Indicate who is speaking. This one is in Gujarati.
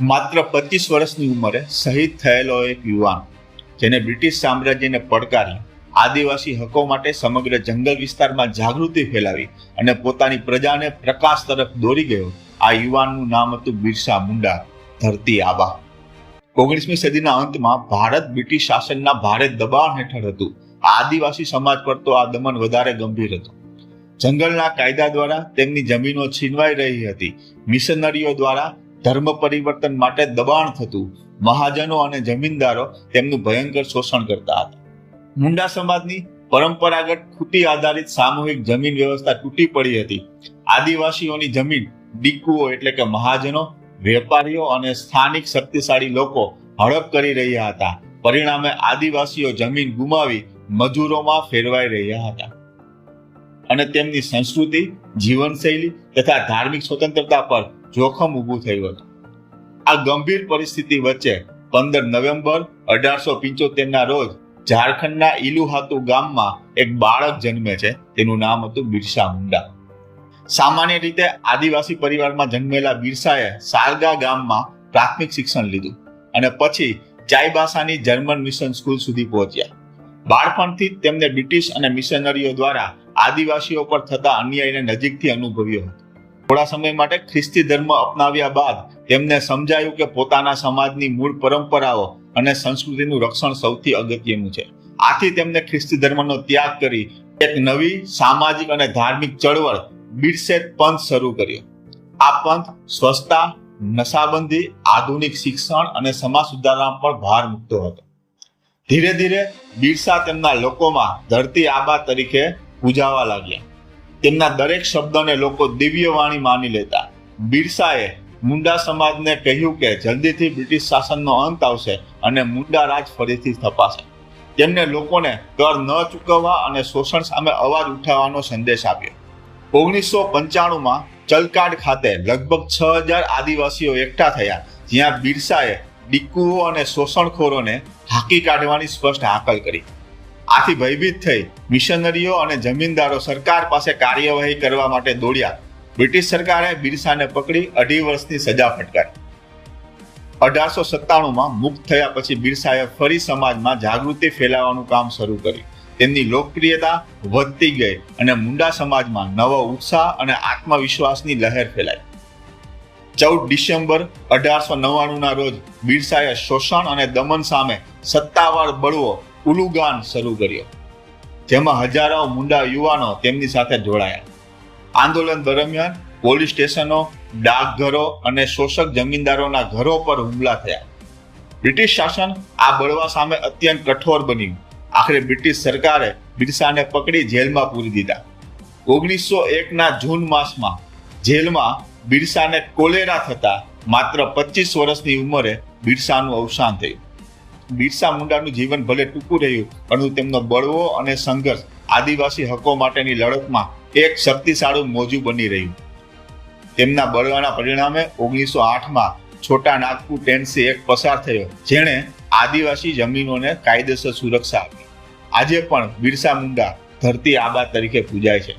Speaker 1: માત્ર પચીસ વર્ષની ઉંમરે શહીદ થયેલો એક યુવાન, જેને બ્રિટિશ સામ્રાજ્યને પડકારી આદિવાસી હકો માટે સમગ્ર જંગલ વિસ્તારમાં જાગૃતિ ફેલાવી અને પોતાની પ્રજાને પ્રકાશ તરફ દોરી ગયો. આ યુવાનનું નામ હતું બિરસા મુંડા, ધરતી આબા. ઓગણીસમી સદીના અંતમાં ભારત બ્રિટિશ શાસનના ભારે દબાણ હેઠળ હતું. આદિવાસી સમાજ પર તો આ દમન વધારે ગંભીર હતું. જંગલના કાયદા દ્વારા તેમની જમીનો છીનવાઈ રહી હતી. મિશનરીઓ દ્વારા ધર્મ પરિવર્તન માટે દબાણ થતું મહાજનો અને જમીનદારો તેમનું ભયંકર શોષણ કરતા હતા. મુંડા સમાજની પરંપરાગત ખૂટી આધારિત સામૂહિક જમીન વ્યવસ્થા તૂટી પડી હતી. આદિવાસીઓની જમીન, ડીકુઓ એટલે કે મહાજનો, વેપારીઓ અને સ્થાનિક શક્તિશાળી લોકો હડપ કરી રહ્યા હતા. પરિણામે આદિવાસીઓ જમીન ગુમાવી મજૂરોમાં ફેરવાઈ રહ્યા હતા. અને તેમની સંસ્કૃતિ, જીવનશૈલી તથા ધાર્મિક સ્વતંત્રતા પર જોખમ ઊભું થયું હતું. આ ગંભીર પરિસ્થિતિ વચ્ચે પંદર નવેમ્બર અઢારસો પિંચોતેરના રોજ ઝારખંડના ઇલુહાતુ ગામમાં એક બાળક જન્મે છે. તેનું નામ હતું બિરસા મુંડા. સામાન્ય રીતે આદિવાસી પરિવારમાં જન્મેલા બિરસાએ સારગા ગામમાં પ્રાથમિક શિક્ષણ લીધું અને પછી ચાઈબાસાની જર્મન મિશન સ્કૂલ સુધી પહોંચ્યા. બાળપણથી તેમને બ્રિટિશ અને મિશનરીઓ દ્વારા આદિવાસીઓ પર થતા અન્યાયને નજીકથી અનુભવ્યો હતો. થોડા સમય માટે ખ્રિસ્તી ધર્મ અપનાવ્યા બાદ તેમને સમજાયું કે પોતાના સમાજની મૂળ પરંપરાઓ અને સંસ્કૃતિનું રક્ષણ સૌથી અગત્યનું છે. આથી તેમને ખ્રિસ્તી ધર્મનો ત્યાગ કરી એક નવી સામાજિક અને ધાર્મિક ચળવળ બિરસેટ પંથ શરૂ કર્યો. આ પંથ સ્વચ્છતા, નશાબંધી, આધુનિક શિક્ષણ અને સમાજ સુધારણા પર ભાર મૂકતો હતો. ધીરે ધીરે બિરસા તેમના લોકોમાં ધરતી આબા તરીકે પૂજાવા લાગ્યા. તેમના દરેક શબ્દને લોકો દિવ્ય વાણી માની લેતા. બિરસાએ મુંડા સમાજને કહ્યું કે જલ્દીથી બ્રિટિશ શાસનનો અંત આવશે અને મુંડા રાજ ફરીથી સ્થપાશે. તેમને લોકોને કર ન ચૂકવવા અને શોષણ સામે અવાજ ઉઠાવવાનો સંદેશ આપ્યો. ઓગણીસો પંચાણુંમાં ચલકાડ ખાતે લગભગ છ હજાર આદિવાસીઓ એકઠા થયા, જ્યાં બિરસાએ ડિક્કુઓ અને શોષણખોરોને હાકી કાઢવાની સ્પષ્ટ હાકલ કરી. આથી ભયભીત થઈ મિશનરીઓ અને જમીનદારો સરકાર પાસે કાર્યવાહી કરવા માટે દોડ્યા. બ્રિટિશ સરકારે બિરસાને પકડી અઢી વર્ષની સજા ફટકારી. અઢારસો સત્તાણુંમાં મુક્ત થયા પછી બિરસાએ ફરી સમાજમાં જાગૃતિ ફેલાવવાનું કામ શરૂ કર્યું. તેમની લોકપ્રિયતા વધતી ગઈ અને મુંડા સમાજમાં નવો ઉત્સાહ અને આત્મવિશ્વાસની લહેર ફેલાઈ. ચૌદ ડિસેમ્બર અઢારસો નવ્વાણુંના રોજ બિરસાએ શોષણ અને દમન સામે સત્તાવાર બળવો ઉલુગાન શરૂ કર્યો. જેમાં હજારો મુંડા યુવાનો તેમની સાથે જોડાયા. આંદોલન દરમિયાન પોલીસ સ્ટેશનો, ડાકઘરો અને શોષક જમીનદારોના ઘરો પર હુમલા થયા. બ્રિટિશ શાસન આ બળવા સામે અત્યંત કઠોર બન્યું. આખરે બ્રિટિશ સરકારે બિરસાને પકડી જેલમાં પૂરી દીધા. ઓગણીસો એકના જૂન માસમાં જેલમાં બિરસાને કોલેરા થતા માત્ર પચીસ વર્ષની ઉંમરે બિરસાનું અવસાન થયું. બિરસા મુંડાનું જીવન ભલે ટૂંકું રહ્યું, પરંતુ તેમનો બળવો અને સંઘર્ષ આદિવાસી હકો માટેની લડતમાં એક શક્તિશાળી મોજું બની રહ્યું. તેમના બળવાના પરિણામે ઓગણીસો આઠમાં છોટા નાગપુર ટેન્સી એક પસાર થયો, જેણે આદિવાસી જમીનોને કાયદેસર સુરક્ષા આપી. આજે પણ બિરસા મુંડા ધરતી આબા તરીકે પૂજાય છે.